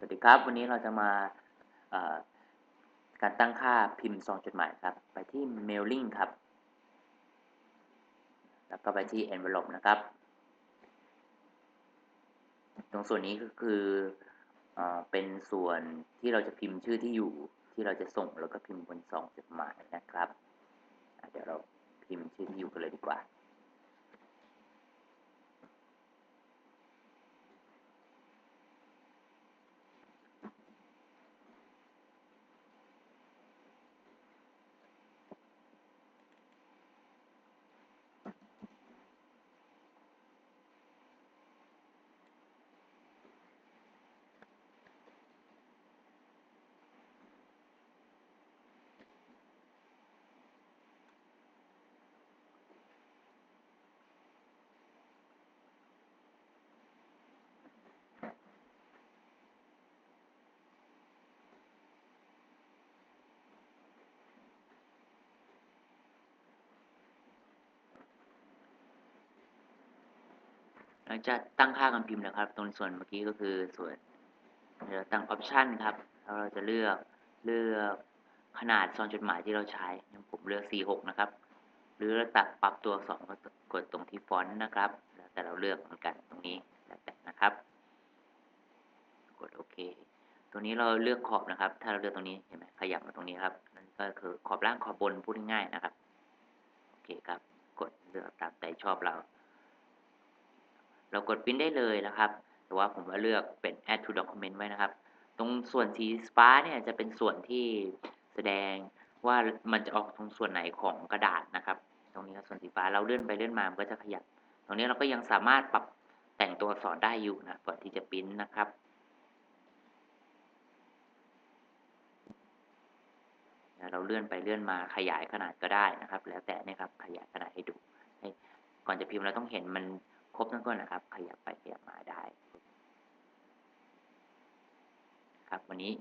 สวัสดีครับ วันนี้เราจะมาการตั้งค่าพิมพ์ซองจดหมายครับ ไปที่ mailing ครับ แล้วก็ไปที่ envelope นะครับ ตรงส่วนนี้ก็คือเอเป็นส่วนที่เราจะพิมพ์ชื่อที่อยู่ที่เราจะส่งแล้วก็พิมพ์บนซองจดหมายนะเดี๋ยวเราพิมพ์ชื่อที่อยู่กันเลยดีกว่า หลังจากตั้งค่าการพิมพ์นะครับ ตรงส่วนเมื่อกี้ก็คือส่วนเราตั้งออปชันครับแล้วเราจะเลือกเลือกขนาดซองจดหมายที่เราใช้ย่างผมเลือก 46 นะครับ หรือเราตัดปรับตัวสอักษรก็กดตรงที่ฟอนต์นะครับแล้วแต่เราเลือกเหมือนกันตรงนี้แล้วแต่นะครับ กดโอเค ตรงนี้เราเลือกขอบนะครับ ถ้าเราเลือกตรงนี้เห็นไหมขยับมาตรงนี้ครับนั่นก็คือขอบล่างขอบบนพูดง่ายๆนะครับ โอเคครับ กดเลือกตามใจชอบเรา เรากดพิมพ์ได้เลยนะครับแต่ว่าผมว่าเลือกเป็น add to document ไว้นะครับ ตรงส่วนสีฟ้าเนี่ยจะเป็นส่วนที่แสดงว่ามันจะออกตรงส่วนไหนของกระดาษนะครับ ตรงนี้ส่วนสีฟ้าเราเลื่อนไปเลื่อนมามันก็จะขยับ ตรงนี้เราก็ยังสามารถปรับแต่งตัวอักษรได้อยู่นะก่อนที่จะพิมพ์นะครับเราเลื่อนไปเลื่อนมาขยายขนาดก็ได้นะครับ แล้วแต่นี่ครับขยายขนาดให้ดู ก่อนจะพิมพ์เราต้องเห็นมัน บทั้งก้นนะครับ ขยับไปขยับมาได้ ครับวันนี้